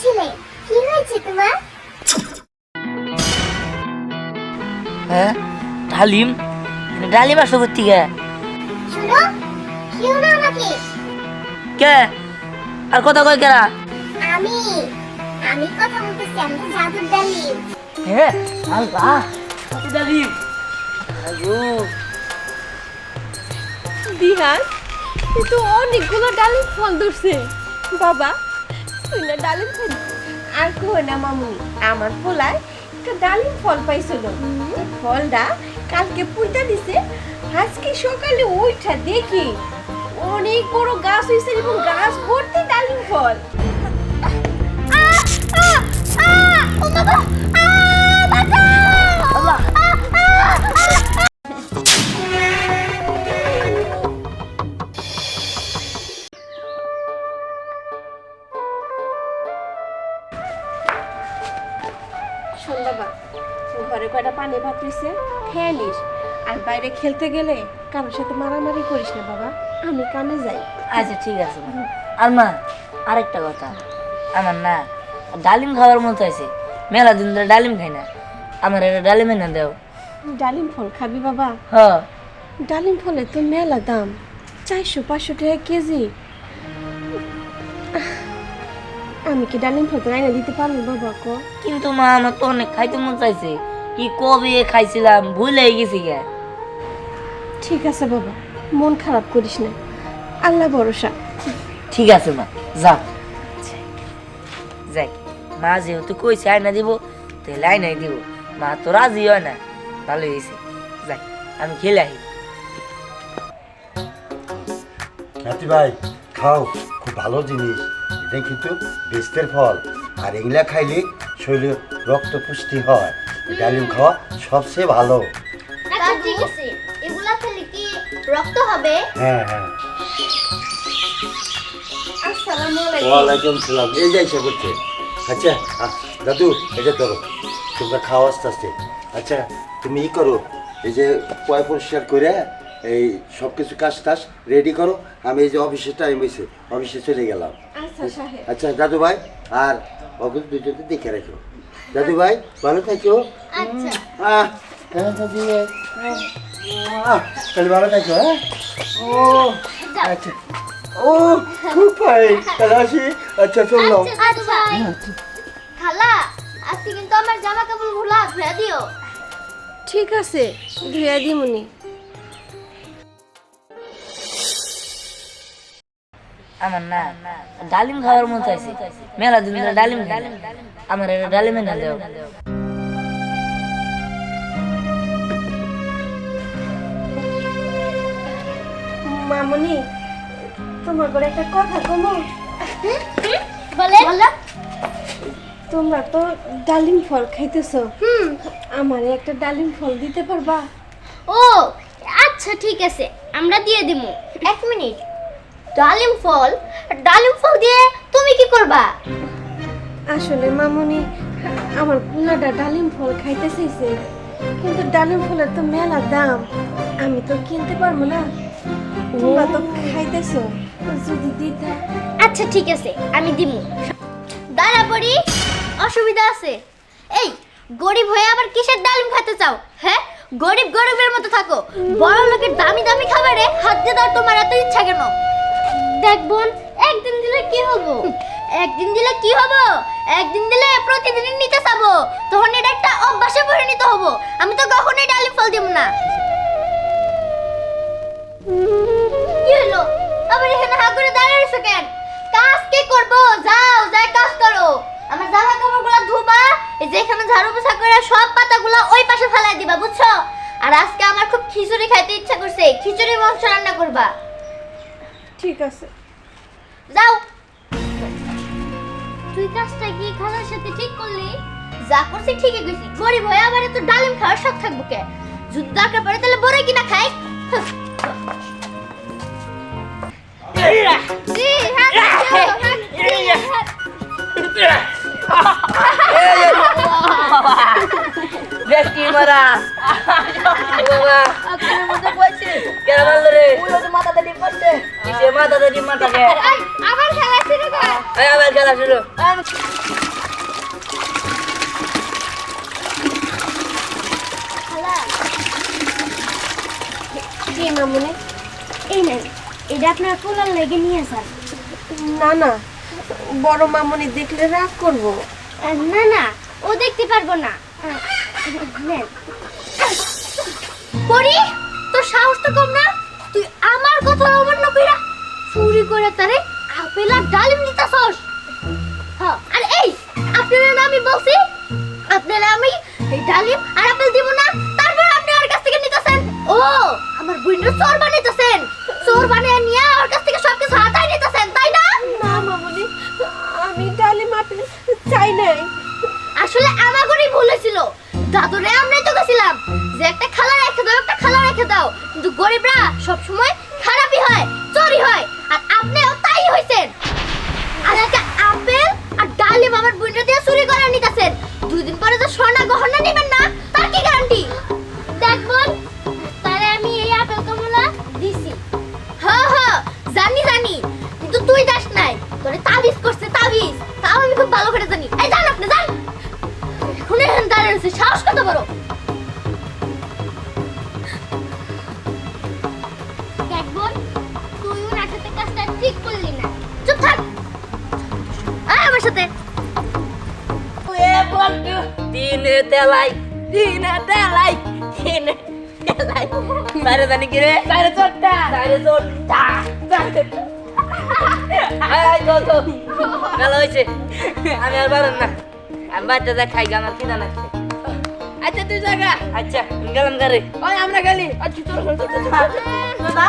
ছিলে কি হয়েছে তোমার হ্যাঁ? ডালিম? ডালিম আসো করতে গে শুনো কেউ না আমাকে। কে? আর কথা কয় কেরা? আমি। আমি কথা বলতেছি আমি তো জাদুর ডালিম। হ্যাঁ আল্লাহ ডালিম। আয়ো। দিহান তুই তো অনেকগুলো ডালিম ফল ধরছে। বাবা না ডালিম ফল আর কো না মামুনি আমার পোলায় একটা ডালিম ফল পাইছিল। ফলটা কালকে পুইতা দিছে আজকে সকালে ওইটা দেখি। অনেক বড় গাছ হয়েছে এবং গাছ ভর্তি ডালিম ফল। ও বাবা আল্লাহ খেয়ে আর বাইরে খেলতে গেলে কারোর সাথে মারামারি করিস না বাবা আমি কামে যাই। আচ্ছা ঠিক আছে আর মা আরেকটা কথা। আমার না ডালিম খাওয়ার মতো আছে মেলা দিন ধরে ডালিম খাই না। আমার একটা ডালিম এনে দেও। ডালিম ফল খাবি বাবা? হ। ডালিম ফলের তো মেলা দাম। চারশো পাঁচশো টাকা কেজি। আমি কি ডালিম ফল তো আইনা দিতে পারব বাবা কো? কিন্তু মা আমার তো অনেক খাইতে মন চাইছে। কি কবে খাইছিলাম ভুলে গেছি গে। ঠিক আছে বাবা মন খারাপ করিস না। আল্লাহ ভরসা। ঠিক আছে মা যা। যাই মা যেহেতু কইছে আয়না দিব তাহলে আয়নাই দিব। মা তো রাজি হয় না ভালো হয়েছে যাই আমি খেলে আহি নাতি ভাই খাও খুব ভালো জিনিস। এটা কিন্তু বেস্তের ফল। আর এগুলা খাইলে শরীরে রক্ত পুষ্টি হয়। ডালিম খাওয়া সবচেয়ে ভালো। আচ্ছা ঠিক আছে। এগুলা খেলে কি রক্ত হবে? হ্যাঁ হ্যাঁ। আসসালামু আলাইকুম। ওয়ালাইকুম সালাম। এই যাই সে করছে। আচ্ছা দাদু এটা ধরো তোমরা খাও আস্তে আস্তে। আচ্ছা তুমি ই করো। এই যে পয় পরিষ্কার করে এই সব কিছু কাজ টাজ রেডি করো। আমি এই যে অফিসের টাইম হয়েছে। অফিসে চলে গেলাম। আচ্ছা আচ্ছা দাদু ভাই আর অফিস দুজনকে দেখে রাখো। দাদু ভাই ভালো থাকো। আচ্ছা। হ্যাঁ দাদু ভাই। তাহলে ভালো থাকো হ্যাঁ? ও আচ্ছা। ও খুব ভাই। তাহলে আসি। আচ্ছা চললাম আচ্ছা খালা আজকে কিন্তু আমার জামা কাপড় ঘোলা ধুয়ে দিও। ঠিক আছে ধুয়া দিমুনি। আমার না ডালিম খাওয়ার মতো আছে মেলা দিন ধরে ডালিম খাই। আমার একটা ডালিম এনে দেও। মামুনি তোমার করে একটা কথা কমো। বলে? তোমরা তো ডালিম ফল খাইতেছো। হুম। আমারে একটা ডালিম ফল দিতে পারবা? ও আচ্ছা ঠিক আছে। আমরা দিয়ে দিব এক মিনিট। ডালিম ফল ডালিম ফল দিয়ে তুমি কি করবা? আসলে মামুনি আমার পোলাটা ডালিম ফল খাইতে চাইছে কিন্তু ডালিম ফলের তো মেলা দাম আমি তো কিনতে পারব না। তোমরা তো খাইতেছো যদি দিতে। আচ্ছা ঠিক আছে আমি দিমু। দাঁড়া পড়ি অসুবিধা আছে। এই গরিব হয়ে আবার কিসের ডালিম খেতে চাও হ্যাঁ? গরিব গরিবের মতো থাকো। বড় লোকের দামি দামি খাবারে হাত দিয়ে দাও তোমার এত ইচ্ছা কেন? দেখ বোন, একদিন দিলে কি হব? একদিন দিলে কি হব? একদিন দিলে প্রতিদিন নিতে চাবো। তখন এটা একটা অভ্যাসে পরিণত হব। আমি তো কখনোই ডালিম ফল দিব না। কি হলো? আবার এখানে হাত করে দাঁড়িয়ে রয়েছো কেন? কাজ কি করব? যাও, যাই কাজ করো। আমার জামা কাপড়গুলো ধুবা, এই যে এখানে ঝাড়ু পোছা করে সব পাতাগুলো ওই পাশে ফেলাই দিবা, বুঝছ? আর আজকে আমার খুব খিচুড়ি খাইতে ইচ্ছা করছে। খিচুড়ি মাংস রান্না করবা। ঠিক আছে। যাও। তুই কাজটা কি খালার সাথে ঠিক করলি? যা করছি ঠিকই করছি গরিব হয়ে আবার এত ডালিম খাওয়ার শখ থাকব কে? যদি দরকার পড়ে তাহলে বড় কিনা খাই? মাথা ধরি মাথা কে আবার খেলা শুরু কর। আবার খেলা শুরু। খালা। এই নেন এটা আপনার পোলার লেগে নিয়ে যান না না বড় মামুনি দেখলে রাগ করব। না না ও দেখতে পারব না। নেন। পরি তোর সাহস তো কম না? তুই আমার কথা অমান্য কইরা চুরি করে তারে আপেল আর ডালিম দিতাছস। হ্যাঁ আর এই আপনারা না আমি বলছি আপনারা আমি এই ডালিম আর আপেল দিব না তারপর আপনি ওর কাছ থেকে নিতেছেন। ও আমার বুইন্ডার চোর বানাইতেছেন। চোর বানিয়ে নিয়ে ওর কাছ থেকে সব কিছু হাতায় নিতেছেন তাই না? না মামুনি আমি ডালিম আপেল চাই নাই। আসলে আমাগরই ভুল হয়েছিল। দাদুরে আমরাই তো গেছিলাম। যে একটা খালা রেখে দাও একটা খালা রেখে দাও। কিন্তু গরিবরা সবসময় খারাপই হয় চোরই হয়। আর আপনিও তাই হইছেন। আর আপেল আর ডালিম আমার বুইন্ডা দিয়ে চুরি করে নিতেছেন। দুই দিন পরে তো সোনা গহনা নেবেন না, তার কি গ্যারান্টি দেখ বোন তারে আমি এই আপেল কমলা দিছি। হ্যাঁ হ্যাঁ জানি জানি, কিন্তু তুই যাস নাই। তোরে তাবিজ করছে তাবিজ। তাও আমি খুব ভালো করে জানি। এই জান আপনি জান শুনে হেন দাঁড়িয়ে সাহস কত বড়? তিনে তেলাই তিনে তেলাই তিনে তেলাই সারে জানি কি রে সারে চোট্টা সারে চোট্টা আয় তো তো ভালো হয়েছে আমি আর পারেন না আমি বাচ্চা যা খাই আমার কিনা লাগছে আচ্ছা তুই জায়গা আচ্ছা গেলাম গারে ওই আমরা গেলি আচ্ছা তোর তোর তোর না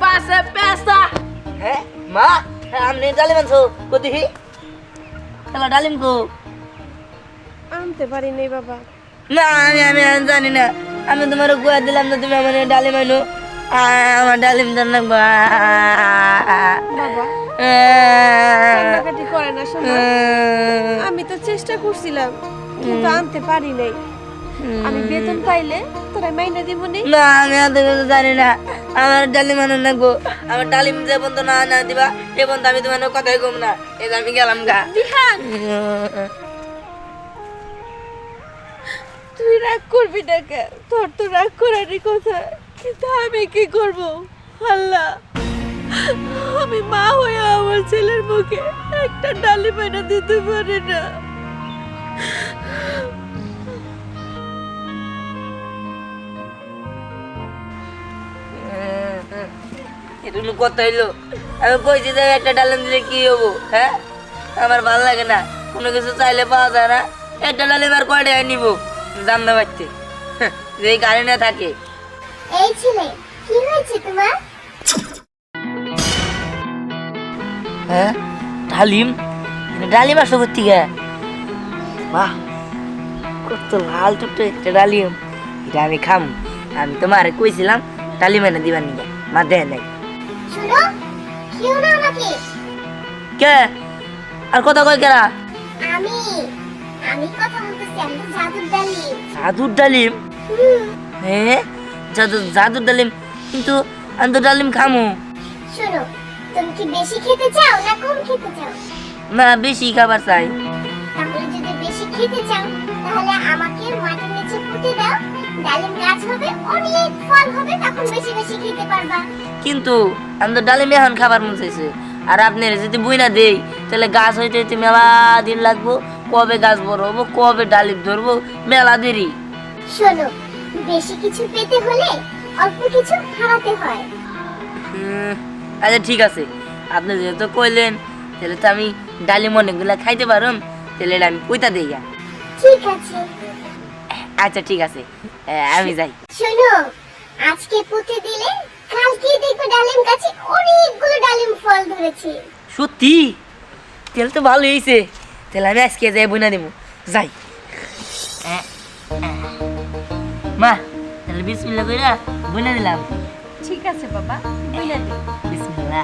পাশে পেস্তা হ্যাঁ মা আমনে ডালিম আনছো কো দেখি তাহলে ডালিম কো আনতে পারি নাই বাবা। না আমি আমি জানি না। আমি তোমার গুয়া দিলাম না তুমি আমার ডালিম আনো আমার ডালিম দেন না বাবা করে না শোনো। আমি তো চেষ্টা করছিলাম কিন্তু আনতে পারি নাই। আমি বেতন পাইলে তোরা মাইনা দিব নি? না আমি আর তুমি জানি না। আমার ডালিম আনো না গো আমার ডালিম যে বন্ধ না না দিবা এ বন্ধ আমি তোমার কথাই কম না। যে আমি গেলাম গা। তুই রাগ করবি না কে তোর তো রাগ করারই কথা কিন্তু আমি কি করব আল্লাহ আমি মা হয়ে আমার ছেলের মুখে একটা ডালি মাইনা দিতে পারি না এটা কোনো কথা হইল আমি কইছি যে একটা ডালিম দিলে কি হব হ্যাঁ আমার ভালো লাগে না কোনো কিছু চাইলে পাওয়া যায় না একটা ডালিম আর কয়টা নিব জানতে পারতে যে কারণে থাকে। এই ছেলে কি হয়েছে তোমার? হ্যাঁ ডালিম? ডালিম আসো করতে গে বাহ কত লাল টুকটো একটা ডালিম। এটা আমি খাম। আমি তোমার কইছিলাম ডালিম এনে দিবার নিগে মা দেয় নাই কে? আর কথা কয় কেরা? আমি। আমি কথা বলতেছি আমি জাদুর ডালি জাদুর ডালিম? হ্যাঁ জাদু জাদুর ডালিম কিন্তু আমি তো ডালিম খামু। শোনো তুমি কি বেশি খেতে চাও না কম খেতে চাও? না বেশি খাবার চাই। তাহলে যদি বেশি খেতে চাও তাহলে আমাকে মাটির নিচে পুঁতে দাও। ডালিম গাছ হবে অনেক ফল হবে তখন বেশি বেশি খেতে পারবা। কিন্তু আমি তো ডালিম এখন খাবার মন চাইছে আর আপনার যদি বইনা দেই তাহলে গাছ হইতে হইতে মেলা দিন লাগবো। কবে গাছ বড় হব কবে ডালিম ধরবো মেলা দেরি। শোনো বেশি কিছু পেতে হলে অল্প কিছু হারাতে হয়। আচ্ছা ঠিক আছে। আপনি যেহেতু কইলেন তাহলে তো আমি ডালিম অনেকগুলা খাইতে পারুম তাহলে আমি পইতা দিই। ঠিক আছে। আচ্ছা ঠিক আছে। আমি যাই। শোনো আজকে পুঁতে দিলে কালকে দেখবে ডালিম গাছে অনেকগুলো ডালিম ফল ধরেছে। সত্যি? তেল তো ভালো হয়েছে তাহলে আমি আজকে যাই বইনা দেবো যাই। মা তাহলে বিসমিল্লা কইরা বইনা দিলাম। ঠিক আছে বাবা। বইলা দে। বিসমিল্লা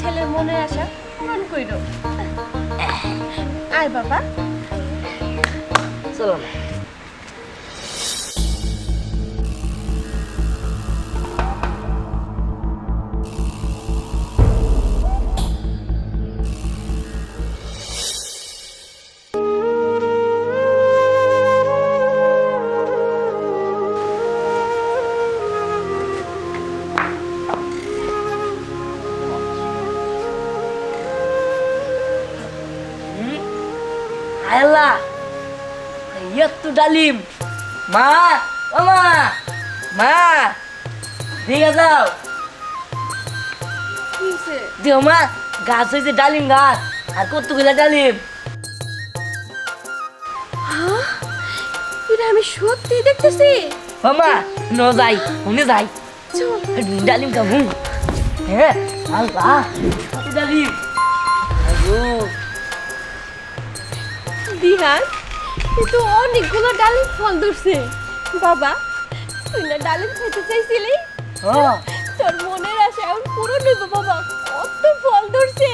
ছেলের মনে আশা পূরণ কইরো। আয় বাবা। চলো না। ডালিম। মা ও মা মা যাও? দিও মা গাছ হয়েছে ডালিম গাছ আর কতগুলা ডালিম। এটা আমি সত্যি দেখতেছি। মামা ন যাই উনি যাই। ডালিম খাব হ্যাঁ আল্লাহ ডালিম। দিহান কিন্তু অনেকগুলো ডালিম ফল ধরছে। বাবা তুই না ডালিম খেতে চাইছিলি? ও তোর মনের আশা এখন পূরণ হইব বাবা। কত ফল ধরছে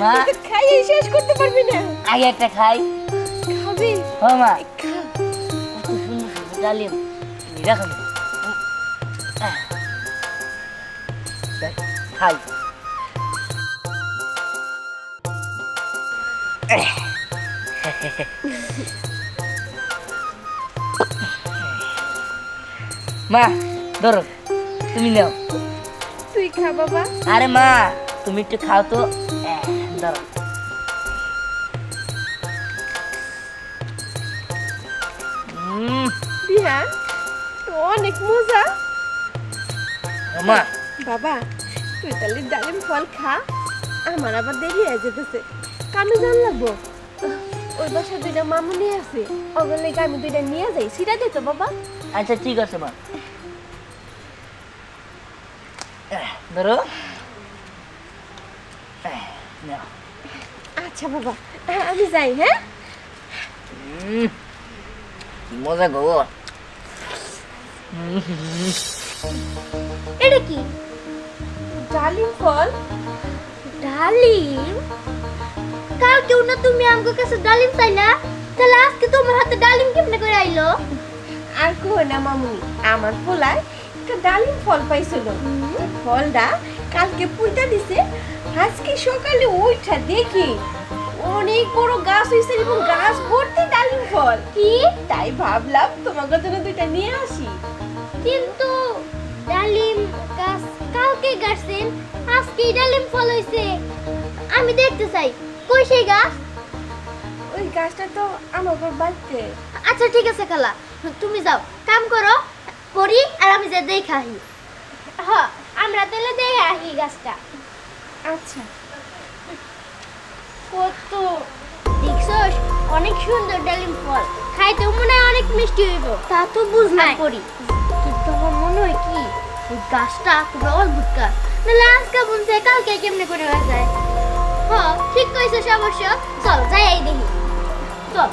মা। তুই তো খাইয়ে শেষ করতে পারবি না। আগে একটা খাই। খাবি? ও মা। কত সুন্দর সুন্দর ডালিম। রাখুন খাই। মা ধরো তুমি নাও। তুই খা বাবা। আরে মা তুমি একটু খাও তো। ধরো। অনেক মজা। মা। বাবা তুই তাহলে ডালিম ফল খা। আমার আবার দেরি হয়ে যেতেছে। কামে জান লাগবো। ওই বাসায় দুইটা মামুনি আছে। ওগুলো আমি দুইটা নিয়ে যাই। সেটা দে বাবা। আচ্ছা ঠিক আছে মা। ধরো। আচ্ছা বাবা আমি যাই হ্যাঁ? মজা গো। এটা কি? ডালিম ফল? ডালিম? কালকেও না তুমি আমার কাছে ডালিম চাইলা? তাহলে আজকে তোমার হাতে ডালিম কেমনে করে আইলো? আর কো না মামুনি আমার পোলায় একটা ডালিম ফল পাইছিল। ফলটা কালকে পুইটা দিছে। আজকে সকালে ওইটা দেখি অনেক বড় গাছ হয়েছে এবং গাছ ভর্তি ডালিম ফল। কি? তাই ভাবলাম তোমাকে জন্য দুইটা নিয়ে আসি। কিন্তু ডালিম গাছ কালকে গাছছেন আজকে ডালিম ফল হইছে। আমি দেখতে চাই কই সেই গাছ? ওই গাছটা তো আমার বাড়িতে। আচ্ছা ঠিক আছে খালা তুমি যাও কাম করো। করি আর আমি যে দেখে আহি হ্যাঁ আমরা তাহলে দেখে আহি গাছটা। আচ্ছা। কত। দেখছস অনেক সুন্দর ডালিম ফল। খাইতেও মনে হয় অনেক মিষ্টি হইব। তা তো বুঝলাম করি কিন্তু আমার মনে হয় কি ওই গাছটা খুব অদ্ভুত গাছ। নাহলে আজকে বলছে কালকে কেমনে করে হয়ে যায়। হ ঠিক কইছিস অবশ্য। চল যাই এই দেখি। চল।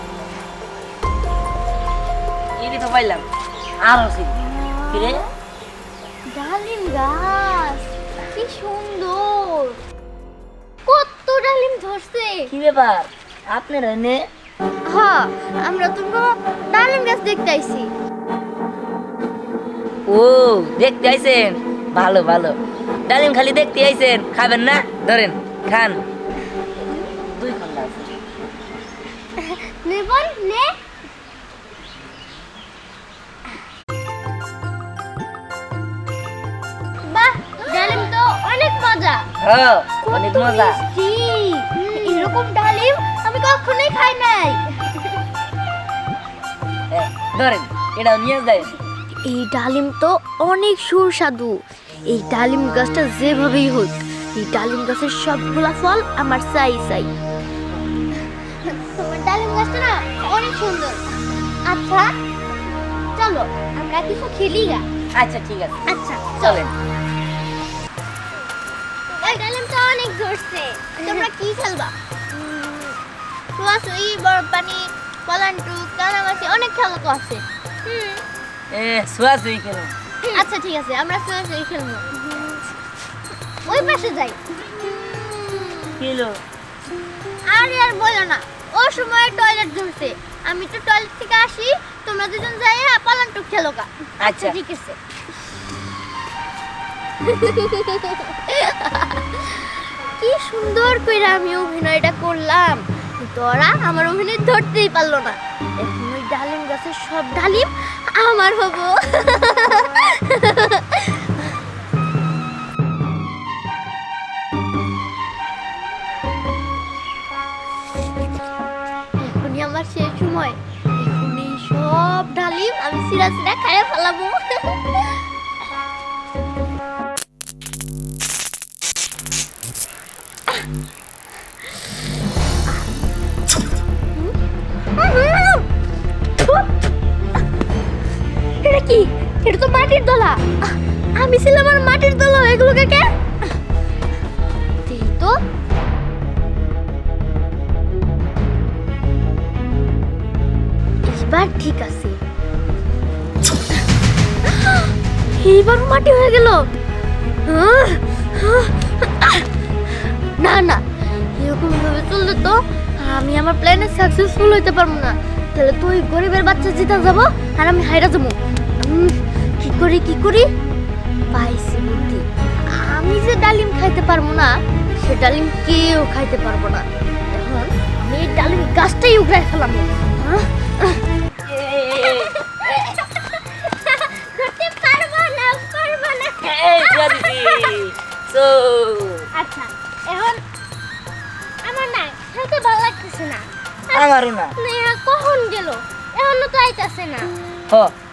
এই তো পাইলাম আর আছে কিরে ডালিম গাছ কি সুন্দর। কত ডালিম ধরছে। কি ব্যাপার? আপনার এনে হ্যাঁ আমরা তো ডালিম গাছ দেখতে আইছি। ও দেখতে আইছেন? ভালো ভালো। ডালিম খালি দেখতে আইছেন। খাবেন না? ধরেন খান। দুই খন্ডা আছে। নেবন নে। হ্যাঁ অনেক মজা। মিষ্টি। এরকম ডালিম আমি কখনোই খাই নাই। ধরেন এটাও নিয়ে যায় এই ডালিম তো অনেক সুস্বাদু। এই ডালিম গাছটা যেভাবেই হোক এই ডালিম গাছের সবগুলা ফল আমার চাই চাই। তোমার ডালিম গাছটা না অনেক সুন্দর। আচ্ছা চলো আমরা কিছু খেলি গা। আচ্ছা ঠিক আছে। আচ্ছা চলেন। ডালিমটা অনেক ধরছে। তোমরা কি খেলবা? পানি পলান্টু কানামাছি অনেক খেলা তো আছে এ সুই আচ্ছা ঠিক আছে আমরা খেলব। ওই পাশে যাই। কিলো? আর আর বলো না ও সময় টয়লেট জমছে আমি তো টয়লেট থেকে আসি তোমরা দুজন যাই পালান টুক খেলো গা আচ্ছা। ঠিক আছে। কি সুন্দর করে আমি অভিনয়টা করলাম। কিন্তু আমার অভিনয় ধরতেই পারল না। এখন ওই ডালিম গাছের সব ডালিম আমার হব। এখনই আমার শেষ সময়। এখনই সব ডালিম আমি সিরা সিরা খাইয়ে ফেলাবো। কি? এটা তো মাটির দলা। আমি ছিলাম আর মাটির দলা এগুলো কে তো। এবার ঠিক আছে। এইবার মাটি হয়ে গেল। না না, এরকম ভাবে চললে তো আমি আমার প্ল্যানে সাকসেসফুল হইতে পারব না। তাহলে তুই গরিবের বাচ্চা জিতা যাব আর আমি হাইরা যাব। কি করি কি করি? পাইছি বুদ্ধি। আমি যে ডালিম খাইতে পারব না সে ডালিম কেউ খাইতে পারব না। এখন আমি এই ডালিম গাছটাই উগড়াই ফেলাম করতে পারব না পারব না। এই দিয়া দিছি সো আচ্ছা এখন আমার না খেলতে ভালো লাগতেছে না। আমারও না। কখন গেল? এখনও তো আইতাছে না। হ।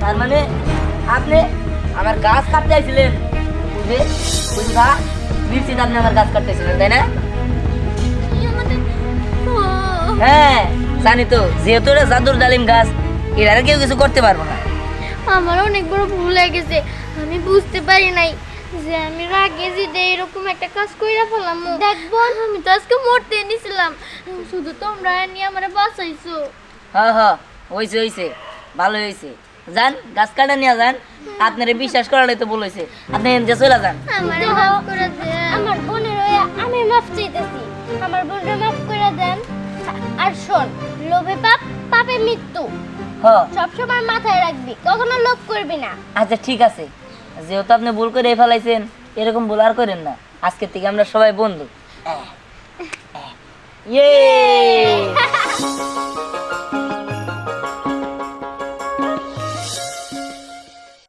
তার মানে আপনি আমার গাছ কাটতে আইছিলেন। বুঝে বুঝা নিশ্চিত আপনি আমার গাছ কাটতেছিলেন তাই না? হ্যাঁ জানি তো, যেহেতু এটা জাদুর ডালিম গাছ, এরা কেউ কিছু করতে পারব না। আমার অনেক বড় ভুল হয়ে গেছে, আমি বুঝতে পারি নাই যে আমি রাগে জিতে এরকম একটা কাজ কইরা ফেলাম। দেখব আমি তো আজকে মরতে নিছিলাম শুধু তোমরা নিয়ে আমার বাঁচাইছো। হ্যাঁ হ্যাঁ হয়েছে হয়েছে ভালো হয়েছে যান গাছ কাটা নিয়ে যান আপনারা বিশ্বাস করালে তো বলেছে আপনি এনজে চলে যান। আমার মাফ করে দেন। আমার বোনের আমি মাফ চাইতেছি। আমার বোনকে মাফ করে দেন। আর শোন লোভে পাপ পাপে মৃত্যু। হ। সবসময় মাথায় রাখবি কখনো লোভ করবি না। আচ্ছা ঠিক আছে। যেহেতু আপনি ভুল করে ফেলাইছেন এরকম ভুল আর করেন না। আজকের থেকে আমরা সবাই বন্ধু। ইয়ে!